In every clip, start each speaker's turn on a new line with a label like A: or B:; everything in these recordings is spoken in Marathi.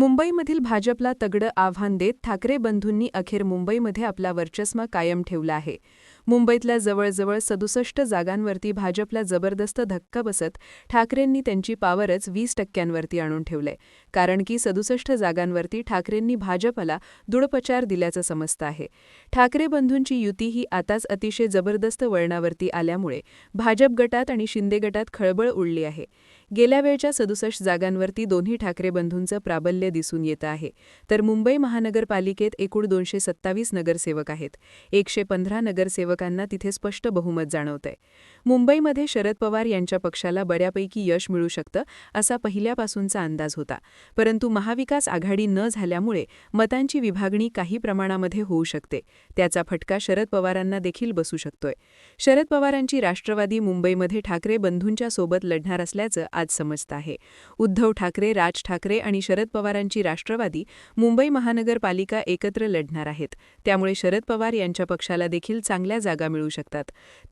A: मुंबईमधील भाजपला तगडं आव्हान देत ठाकरे बंधूंनी अखेर मुंबईमध्ये आपला वर्चस्व कायम ठेवला आहे. मुंबईतल्या जवळजवळ सदुसष्ट जागांवरती भाजपला जबरदस्त धक्का बसत ठाकरेंनी त्यांची पावरच वीस टक्क्यांवरती आणून ठेवलंय कारण की सदुसष्ट जागांवरती ठाकरेंनी भाजपला दुडपचार दिल्याचं समजतं आहे. ठाकरे बंधूंची युती ही आताच अतिशय जबरदस्त वळणावरती आल्यामुळे भाजप गटात आणि शिंदे गटात खळबळ उडली आहे. गेल्या वेळच्या सदुसष्ट जागांवरती दोन्ही ठाकरे बंधूंचं प्राबल्य दिसून येतं आहे. तर मुंबई महानगरपालिकेत एकूण दोनशे सत्तावीस नगरसेवक आहेत. एकशे पंधरा नगरसेवक नगरसेवकांना तिथे स्पष्ट बहुमत जाणवतंय. मुंबईमध्ये शरद पवार यांच्या पक्षाला बऱ्यापैकी यश मिळू शकतं असा पहिल्यापासूनचा अंदाज होता. परंतु महाविकास आघाडी न झाल्यामुळे मतांची विभागणी काही प्रमाणामध्ये होऊ शकते. त्याचा फटका शरद पवारांना देखील बसू शकतोय. शरद पवारांची राष्ट्रवादी मुंबईमध्ये ठाकरे बंधूंच्या सोबत लढणार असल्याचं आज समजतं आहे. उद्धव ठाकरे राज ठाकरे आणि शरद पवारांची राष्ट्रवादी मुंबई महानगरपालिका एकत्र लढणार आहेत. त्यामुळे शरद पवार यांच्या पक्षाला देखील चांगल्या जागा मिळू शकतात.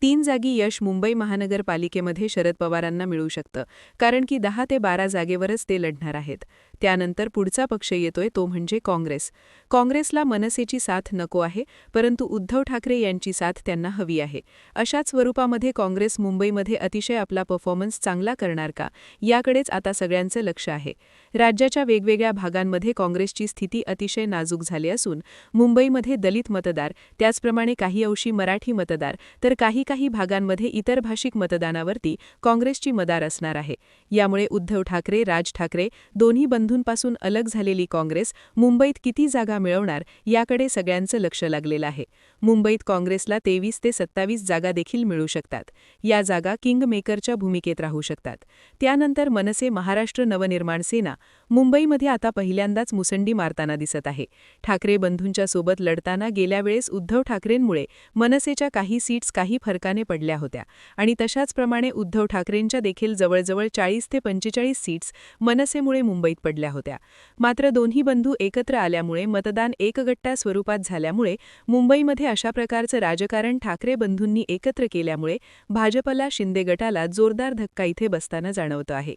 A: तीन जागी यश मुंबई महानगरपालिकेमध्ये शरद पवारांना मिळू शकतं कारण की दहा ते बारा जागेवरच ते लढणार आहेत. त्यानंतर पुढचा पक्ष येतोय तो म्हणजे काँग्रेस. काँग्रेसला मनसेची साथ नको आहे परंतु उद्धव ठाकरे यांची साथ त्यांना हवी आहे. अशाच स्वरूपामध्ये काँग्रेस मुंबईमध्ये अतिशय आपला परफॉर्मन्स चांगला करणार का? याकडेच आता सगळ्यांचं लक्ष आहे. राज्याच्या वेगवेगळ्या भागांमध्ये काँग्रेसची स्थिती अतिशय नाजूक झाली असून मुंबईमध्ये दलित मतदार त्याचप्रमाणे काही अंशी मराठी मतदार तर काही काही भागांमध्ये इतर भाषिक मतदानावरती काँग्रेसची मदार असणार आहे. यामुळे उद्धव ठाकरे राज ठाकरे दोन्ही बंद बंधूंपासून अलग झालेली काँग्रेस मुंबईत किती जागा मिळवणार याकडे सगळ्यांचं लक्ष लागलेलं आहे. मुंबईत काँग्रेसला तेवीस ते सत्तावीस जागा देखील मिळू शकतात. या जागा किंग मेकरच्या भूमिकेत राहू शकतात. त्यानंतर मनसे महाराष्ट्र नवनिर्माण सेना मुंबईमध्ये आता पहिल्यांदाच मुसंडी मारताना दिसत आहे. ठाकरे बंधूंच्या सोबत लढताना गेल्या वेळेस उद्धव ठाकरेंमुळे मनसेच्या काही सीट्स काही फरकाने पडल्या होत्या आणि तशाचप्रमाणे उद्धव ठाकरेंच्या देखील जवळजवळ चाळीस ते पंचेचाळीस सीट्स मनसेमुळे मुंबईत पडल्या होत्या. मात्र दोन्ही बंधू एकत्र आल्यामुळे मतदान एकगट्टा स्वरूपात झाल्यामुळे मुंबईमध्ये अशा प्रकारचं राजकारण ठाकरे बंधूंनी एकत्र केल्यामुळे भाजपला शिंदे गटाला जोरदार धक्का इथे बसताना जाणवतो आहे.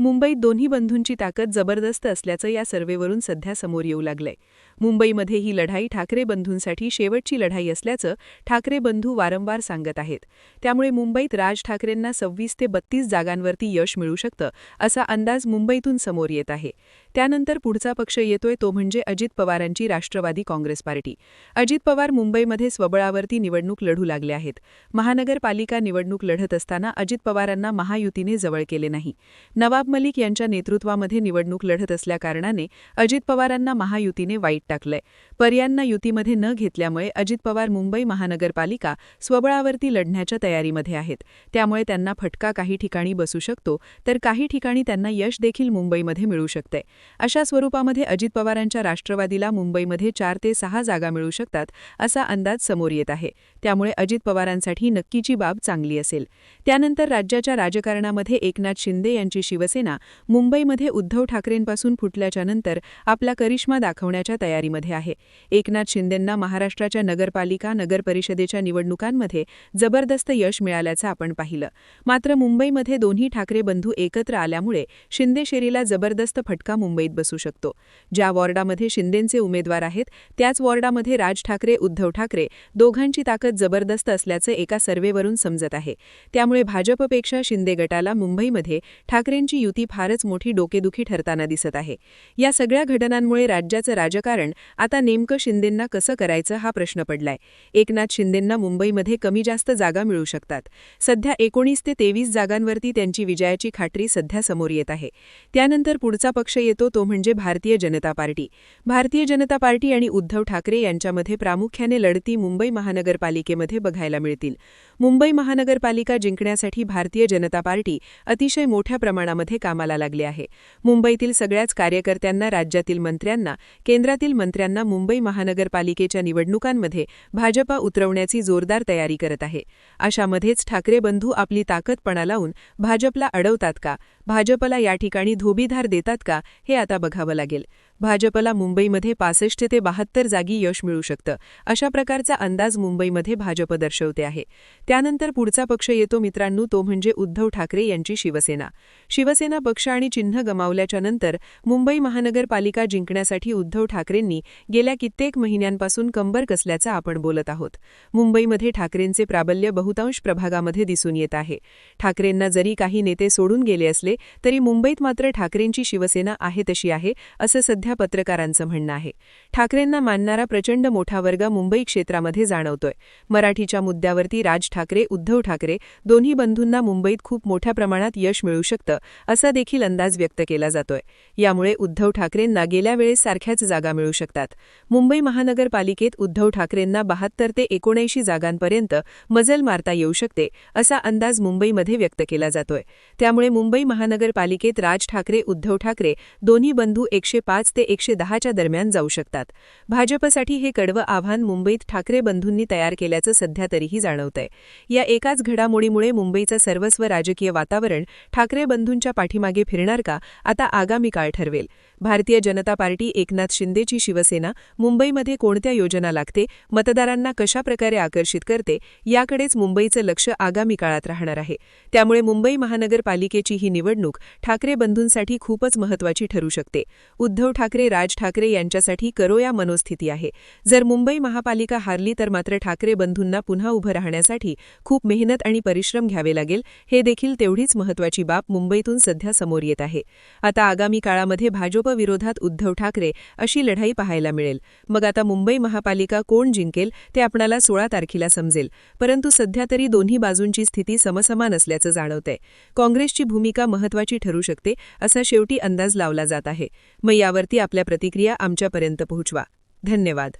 A: मुंबईत दोन्ही बंधूंची ताकद जबरदस्त असल्याचं या सर्वेवरून सध्या समोर येऊ लागलंय. मुंबईमध्ये ही लढाई ठाकरे बंधूंसाठी शेवटची लढाई असल्याचं ठाकरे बंधू वारंवार सांगत आहेत. त्यामुळे मुंबईत राज ठाकरेंना सव्वीस ते बत्तीस जागांवरती यश मिळू शकतं असा अंदाज मुंबईतून समोर येत आहे. त्यानंतर पुढचा पक्ष येतोय तो म्हणजे अजित पवारांची राष्ट्रवादी काँग्रेस पार्टी. अजित पवार मुंबईमध्ये स्वबळावरती निवडणूक लढू लागले आहेत. महानगरपालिका निवडणूक लढत असताना अजित पवारांना महायुतीने जवळ केले नाही. नवाब मलिक यांच्या नेतृत्वामध्ये निवडणूक लढत असल्याकारणाने अजित पवारांना महायुतीने वाईट टाकलंय. पर्यांना युतीमध्ये न घेतल्यामुळे अजित पवार मुंबई महानगरपालिका स्वबळावरती लढण्याच्या तयारीमध्ये आहेत. त्यामुळे त्यांना फटका काही ठिकाणी बसू शकतो तर काही ठिकाणी त्यांना यश देखील मुंबईमध्ये मिळू शकते अशा स्वरूपामध्ये अजित पवारांच्या राष्ट्रवादीला मुंबईमध्ये चार ते सहा जागा मिळू शकतात असा अंदाज समोर येत आहे. त्यामुळे अजित पवारांसाठी नक्कीची बाब चांगली असेल. त्यानंतर राज्याच्या राजकारणामध्ये एकनाथ शिंदे यांची शिवसेना मुंबईमध्ये उद्धव ठाकरेंपासून फुटल्याच्यानंतर आपला करिश्मा दाखवण्याच्या तयारीमध्ये आहे. एकनाथ शिंदेंना महाराष्ट्राच्या नगरपालिका नगरपरिषदेच्या निवडणुकांमध्ये जबरदस्त यश मिळाल्याचं आपण पाहिलं. मात्र मुंबईमध्ये दोन्ही ठाकरे बंधू एकत्र आल्यामुळे शिंदे शेरीला जबरदस्त फटका मुंबईत बसू शकतो. ज्या वॉर्डामध्ये शिंदेंचे उमेदवार आहेत त्याच वॉर्डामध्ये राज ठाकरे उद्धव ठाकरे दोघांची ताकद जबरदस्त असल्याचं एका सर्वेवरून समजत आहे. त्यामुळे भाजपपेक्षा शिंदे गटाला मुंबईमध्ये ठाकरेंची युती फारच मोठी डोकेदुखी ठरताना दिसत आहे. या सगळ्या घटनांमुळे राज्याचं राजकारण आता नेमकं शिंदेंना कसं करायचं हा प्रश्न पडलाय. एकनाथ शिंदेंना मुंबईमध्ये कमी जास्त जागा मिळू शकतात. सध्या एकोणीस ते तेवीस जागांवरती त्यांची विजयाची खात्री सध्या समोर येत आहे. त्यानंतर पुढचा पक्ष येतो तो म्हणजे भारतीय जनता पार्टी. भारतीय जनता पार्टी आणि उद्धव ठाकरे यांच्यामध्ये प्रामुख्याने लढती मुंबई महानगरपालिकेमध्ये बघायला मिळतील. मुंबई महानगरपालिका जिंकण्यासाठी भारतीय जनता पार्टी अतिशय मोठ्या प्रमाणामध्ये कामाला लागली आहे. मुंबईतील सगळ्याच कार्यकर्त्यांना राज्यातील मंत्र्यांना केंद्रातील मंत्र्यांना मुंबई महानगरपालिकेच्या निवडणुकांमध्ये भाजपा उतरवण्याची जोरदार तयारी करत आहे. अशामध्येच ठाकरे बंधू आपली ताकदपणा लावून भाजपला अडवतात का? भाजपला या ठिकाणी धोबीधार देतात का? हे आता बघावं लागेल. भाजपला मुंबईमध्ये पासष्ट ते बहात्तर जागी यश मिळू शकतं अशा प्रकारचा अंदाज मुंबईमध्ये भाजप दर्शवते आहे. त्यानंतर पुढचा पक्ष येतो मित्रांनो तो म्हणजे उद्धव ठाकरे यांची शिवसेना. शिवसेना पक्ष आणि चिन्ह गमावल्याच्या नंतर मुंबई महानगरपालिका जिंकण्यासाठी उद्धव ठाकरेंनी गेल्या कित्येक महिन्यांपासून कंबर कसल्याचं आपण बोलत आहोत. मुंबईमध्ये ठाकरेंचे प्राबल्य बहुतांश प्रभागामध्ये दिसून येत आहे. ठाकरेंना जरी काही नेते सोडून गेले असले तरी मुंबईत मात्र ठाकरेंची शिवसेना आहे तशी आहे असं सध्या पत्रकारांचं म्हणणं आहे. ठाकरेंना मानणारा प्रचंड मोठा वर्ग मुंबई क्षेत्रामध्ये जाणवतोय. मराठीच्या मुद्द्यावरती राज ठाकरे उद्धव ठाकरे दोन्ही बंधूंना मुंबईत खूप मोठ्या प्रमाणात यश मिळू शकतं असा देखील अंदाज व्यक्त केला जातोय. यामुळे उद्धव ठाकरेंना गेल्या वेळेस सारख्याच जागा मिळू शकतात. मुंबई महानगरपालिकेत उद्धव ठाकरेंना बहात्तर ते एकोणऐंशी जागांपर्यंत मजल मारता येऊ शकते असा अंदाज मुंबईमध्ये व्यक्त केला जातोय. त्यामुळे मुंबई महानगरपालिकेत राज ठाकरे उद्धव ठाकरे दोन्ही बंधू एकशे पाच ते एकशे दहाच्या दरम्यान जाऊ शकतात. भाजपसाठी हे कडवं आव्हान मुंबईत ठाकरे बंधूंनी तयार केल्याचं सध्या तरीही जाणवतंय. या एकाच घडामोडीमुळे मुंबईचं सर्वस्व राजकीय वातावरण ठाकरे बंधूंच्या पाठीमागे फिरणार का आता आगामी काळ ठरवेल. भारतीय जनता पार्टी एकनाथ शिंदेची शिवसेना मुंबईमध्ये कोणत्या योजना लागते मतदारांना कशा प्रकारे आकर्षित करते याकडेच मुंबईचं लक्ष आगामी काळात राहणार आहे. त्यामुळे मुंबई महानगरपालिकेची ही निवडणूक ठाकरे बंधूंसाठी खूपच महत्वाची ठरू शकते. उद्धव ठाकरे राज ठाकरे यांच्यासाठी करोया मनोस्थिती आहे. जर मुंबई महापालिका हारली तर मात्र ठाकरे बंधूंना पुन्हा उभं राहण्यासाठी खूप मेहनत आणि परिश्रम घ्यावे लागेल हे देखील तेवढीच महत्वाची बाब मुंबईतून सध्या समोर येत आहे. आता आगामी काळामध्ये भाजप विरोधात उद्धव ठाकरे अशी लढाई पाहायला मिळेल. मग आता मुंबई महापालिका कोण जिंकेल ते आपणाला सोळा तारखेला समजेल. परंतु सध्या तरी दोन्ही बाजूंची स्थिती समसमान असल्याचं जाणवतंय. काँग्रेसची भूमिका महत्वाची ठरू शकते असा शेवटी अंदाज लावला जात आहे. मग यावरती आपल्या प्रतिक्रिया आमच्यापर्यंत पोहोचवा. धन्यवाद.